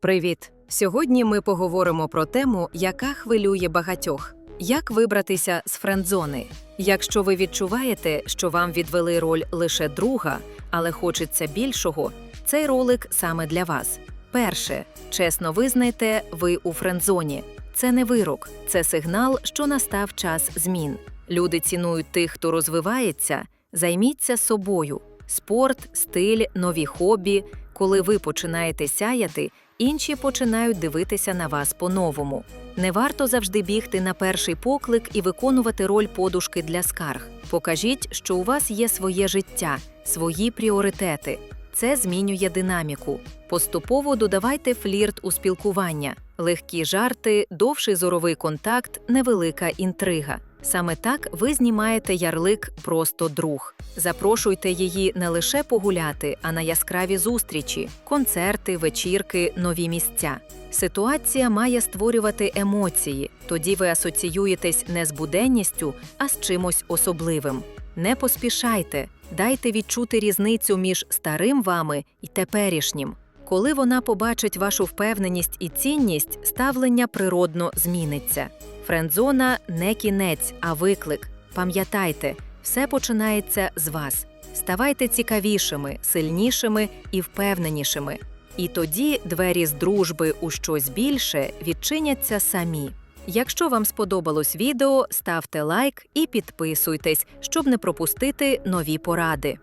Привіт! Сьогодні ми поговоримо про тему, яка хвилює багатьох. Як вибратися з френдзони? Якщо ви відчуваєте, що вам відвели роль лише друга, але хочеться більшого, цей ролик саме для вас. Перше, чесно визнайте, ви у френдзоні. Це не вирок, це сигнал, що настав час змін. Люди цінують тих, хто розвивається. Займіться собою. Спорт, стиль, нові хобі. Коли ви починаєте сяяти, інші починають дивитися на вас по-новому. Не варто завжди бігти на перший поклик і виконувати роль подушки для скарг. Покажіть, що у вас є своє життя, свої пріоритети. Це змінює динаміку. Поступово додавайте флірт у спілкування, легкі жарти, довший зоровий контакт, невелика інтрига. Саме так ви знімаєте ярлик просто друг. Запрошуйте її не лише погуляти, а на яскраві зустрічі, концерти, вечірки, нові місця. Ситуація має створювати емоції, тоді ви асоціюєтесь не з буденністю, а з чимось особливим. Не поспішайте, дайте відчути різницю між старим вами і теперішнім. Коли вона побачить вашу впевненість і цінність, ставлення природно зміниться. Френдзона не кінець, а виклик. Пам'ятайте, все починається з вас. Ставайте цікавішими, сильнішими і впевненішими. І тоді двері з дружби у щось більше відчиняться самі. Якщо вам сподобалось відео, ставте лайк і підписуйтесь, щоб не пропустити нові поради.